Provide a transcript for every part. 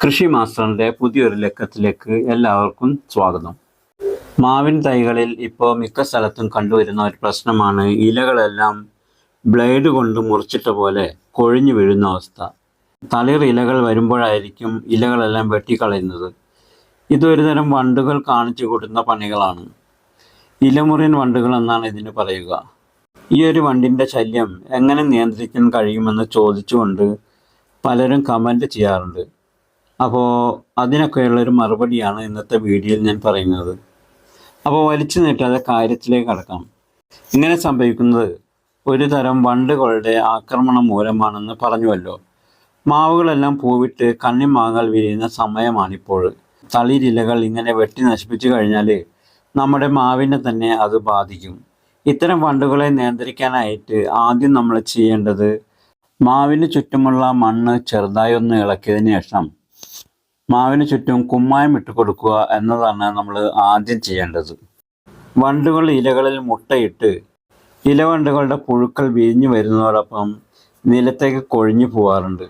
കൃഷി മാസ്റ്ററിന്റെ പുതിയൊരു ലക്കത്തിലേക്ക് എല്ലാവർക്കും സ്വാഗതം. മാവിൻ തൈകളിൽ ഇപ്പോൾ മിക്ക സ്ഥലത്തും കണ്ടുവരുന്ന ഒരു പ്രശ്നമാണ് ഇലകളെല്ലാം ബ്ലേഡ് കൊണ്ട് മുറിച്ചിട്ട പോലെ കൊഴിഞ്ഞു വീഴുന്ന അവസ്ഥ. തളിർ ഇലകൾ വരുമ്പോഴായിരിക്കും ഇലകളെല്ലാം വെട്ടിക്കളയുന്നത്. ഇതൊരു തരം വണ്ടുകൾ കാണിച്ചു കൂട്ടുന്ന പണികളാണ്. ഇലമുറിയൻ വണ്ടുകൾ എന്നാണ് ഇതിന് പറയുക. ഈ ഒരു വണ്ടിന്റെ ശല്യം എങ്ങനെ നിയന്ത്രിക്കാൻ കഴിയുമെന്ന് ചോദിച്ചുകൊണ്ട് പലരും കമന്റ് ചെയ്യാറുണ്ട്. അപ്പോൾ അതിനൊക്കെയുള്ളൊരു മറുപടിയാണ് ഇന്നത്തെ വീഡിയോയിൽ ഞാൻ പറയുന്നത്. അപ്പോൾ വലിച്ചു നീട്ടാതെ കാര്യത്തിലേക്ക് കടക്കാം. ഇങ്ങനെ സംഭവിക്കുന്നത് ഒരു തരം വണ്ടുകളുടെ ആക്രമണം മൂലമാണെന്ന് പറഞ്ഞുവല്ലോ. മാവുകളെല്ലാം പൂവിട്ട് കണ്ണിമാങ്ങൽ വിരിയുന്ന സമയമാണിപ്പോൾ. തളിരിലകൾ ഇങ്ങനെ വെട്ടി നശിപ്പിച്ചു കഴിഞ്ഞാൽ നമ്മുടെ മാവിനെ തന്നെ അത് ബാധിക്കും. ഇത്തരം വണ്ടുകളെ നിയന്ത്രിക്കാനായിട്ട് ആദ്യം നമ്മൾ ചെയ്യേണ്ടത് മാവിന് ചുറ്റുമുള്ള മണ്ണ് ചെറുതായി ഒന്ന് ഇളക്കിയതിന് ശേഷം മാവിന് ചുറ്റും കുമ്മായം ഇട്ട് കൊടുക്കുക എന്നതാണ് നമ്മൾ ആദ്യം ചെയ്യേണ്ടത്. വണ്ടുകൾ ഇലകളിൽ മുട്ടയിട്ട് ഇലവണ്ടുകളുടെ പുഴുക്കൾ വിരിഞ്ഞു വരുന്നതോടൊപ്പം നിലത്തേക്ക് കൊഴിഞ്ഞു പോവാറുണ്ട്.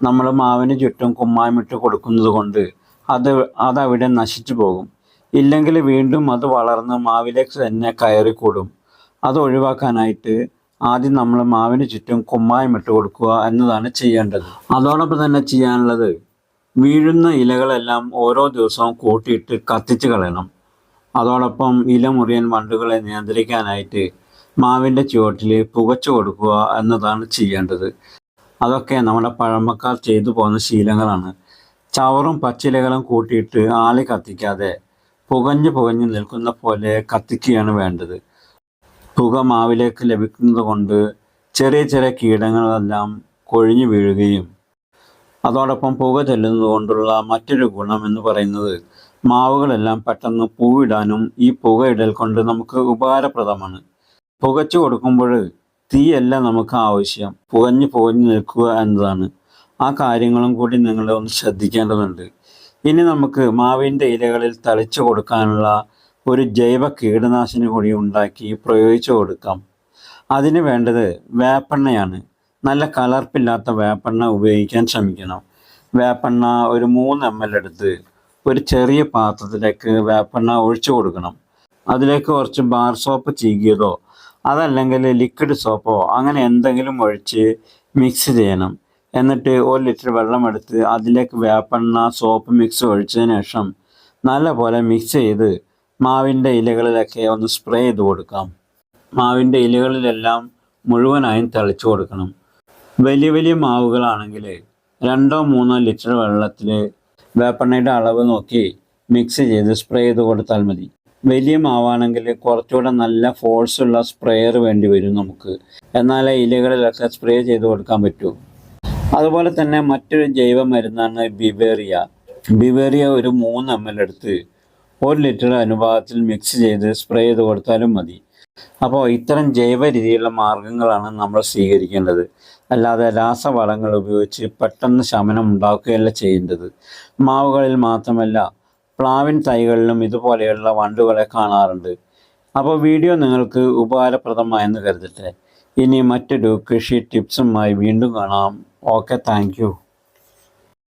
നമ്മൾ മാവിന് ചുറ്റും കുമ്മായം ഇട്ട് കൊടുക്കുന്നത് കൊണ്ട് അത് അതവിടെ നശിച്ചു പോകും. ഇല്ലെങ്കിൽ വീണ്ടും അത് വളർന്ന് മാവിലേക്ക് തന്നെ കയറിക്കൂടും. അത് ഒഴിവാക്കാനായിട്ട് ആദ്യം നമ്മൾ മാവിന് ചുറ്റും കുമ്മായം ഇട്ട് കൊടുക്കുക എന്നതാണ് ചെയ്യേണ്ടത്. അതോടൊപ്പം തന്നെ ചെയ്യാനുള്ളത് വീഴുന്ന ഇലകളെല്ലാം ഓരോ ദിവസവും കൂട്ടിയിട്ട് കത്തിച്ച് കളയണം. അതോടൊപ്പം ഇല മുറിയൻ വണ്ടുകളെ നിയന്ത്രിക്കാനായിട്ട് മാവിന്റെ ചുവട്ടിൽ പുകച്ചു കൊടുക്കുക എന്നതാണ് ചെയ്യേണ്ടത്. അതൊക്കെ നമ്മുടെ പഴമക്കാർ ചെയ്തു പോകുന്ന ശീലങ്ങളാണ്. ചവറും പച്ചിലകളും കൂട്ടിയിട്ട് ആളി കത്തിക്കാതെ പുകഞ്ഞു പുകഞ്ഞു നിൽക്കുന്ന പോലെ കത്തിക്കുകയാണ് വേണ്ടത്. പുക മാവിലേക്ക് ലഭിക്കുന്നത് കൊണ്ട് ചെറിയ ചെറിയ കീടങ്ങളെല്ലാം കൊഴിഞ്ഞു വീഴുകയും അതോടൊപ്പം പുക ചെല്ലുന്നത് കൊണ്ടുള്ള മറ്റൊരു ഗുണം എന്ന് പറയുന്നത് മാവുകളെല്ലാം പെട്ടെന്ന് പൂവിടാനും ഈ പുകയിടൽ കൊണ്ട് നമുക്ക് ഉപകാരപ്രദമാണ്. പുകച്ചു കൊടുക്കുമ്പോൾ തീയല്ല നമുക്ക് ആവശ്യം. പുകഞ്ഞ് പുകഞ്ഞ് നിൽക്കുക എന്നതാണ്. ആ കാര്യങ്ങളും കൂടി നിങ്ങൾ ഒന്ന് ശ്രദ്ധിക്കേണ്ടതുണ്ട്. ഇനി നമുക്ക് മാവിന്റെ ഇലകളിൽ തളിച്ചു കൊടുക്കാനുള്ള ഒരു ജൈവ കീടനാശിനി കൂടി ഉണ്ടാക്കി പ്രയോഗിച്ചു കൊടുക്കാം. അതിന് വേണ്ടത് വേപ്പെണ്ണയാണ്. നല്ല കലർപ്പില്ലാത്ത വേപ്പെണ്ണ ഉപയോഗിക്കാൻ ശ്രമിക്കണം. വേപ്പെണ്ണ ഒരു മൂന്ന് എം എൽ എടുത്ത് ഒരു ചെറിയ പാത്രത്തിലേക്ക് വേപ്പെണ്ണ ഒഴിച്ചു കൊടുക്കണം. അതിലേക്ക് കുറച്ച് ബാർ സോപ്പ് ചീകിയതോ അതല്ലെങ്കിൽ ലിക്വിഡ് സോപ്പോ അങ്ങനെ എന്തെങ്കിലും ഒഴിച്ച് മിക്സ് ചെയ്യണം. എന്നിട്ട് ഒരു ലിറ്റർ വെള്ളം എടുത്ത് അതിലേക്ക് വേപ്പെണ്ണ സോപ്പ് മിക്സ് ഒഴിച്ചതിന് ശേഷം നല്ലപോലെ മിക്സ് ചെയ്ത് മാവിന്റെ ഇലകളിലൊക്കെ ഒന്ന് സ്പ്രേ ചെയ്ത് കൊടുക്കാം. മാവിന്റെ ഇലകളിലെല്ലാം മുഴുവനായും തളിച്ചു കൊടുക്കണം. വലിയ വലിയ മാവുകളാണെങ്കിൽ രണ്ടോ മൂന്നോ ലിറ്റർ വെള്ളത്തിൽ വേപ്പെണ്ണയുടെ അളവ് നോക്കി മിക്സ് ചെയ്ത് സ്പ്രേ ചെയ്ത് കൊടുത്താൽ മതി. വലിയ മാവാണെങ്കിൽ കുറച്ചുകൂടെ നല്ല ഫോഴ്സ് ഉള്ള സ്പ്രേയർ വേണ്ടി വരും നമുക്ക്. എന്നാലേ ഇലകളിലൊക്കെ സ്പ്രേ ചെയ്ത് കൊടുക്കാൻ പറ്റൂ. അതുപോലെ തന്നെ മറ്റൊരു ജൈവ മരുന്നാണ് ബിവേറിയ. ബിവേറിയ ഒരു മൂന്ന് എം എൽ എടുത്ത് ഒരു ലിറ്റർ അനുപാതത്തിൽ മിക്സ് ചെയ്ത് സ്പ്രേ ചെയ്ത് കൊടുത്താലും മതി. അപ്പോൾ ഇത്തരം ജൈവ രീതിയിലുള്ള മാർഗങ്ങളാണ് നമ്മൾ സ്വീകരിക്കേണ്ടത്. അല്ലാതെ രാസവളങ്ങൾ ഉപയോഗിച്ച് പെട്ടെന്ന് ശമനം ഉണ്ടാക്കുകയല്ല ചെയ്യേണ്ടത്. മാവുകളിൽ മാത്രമല്ല പ്ലാവിൻ തൈകളിലും ഇതുപോലെയുള്ള വണ്ടുകളെ കാണാറുണ്ട്. അപ്പോൾ വീഡിയോ നിങ്ങൾക്ക് ഉപകാരപ്രദമായെന്ന് കരുതട്ടെ. ഇനി മറ്റൊരു കൃഷി ടിപ്സുമായി വീണ്ടും കാണാം. Okay thank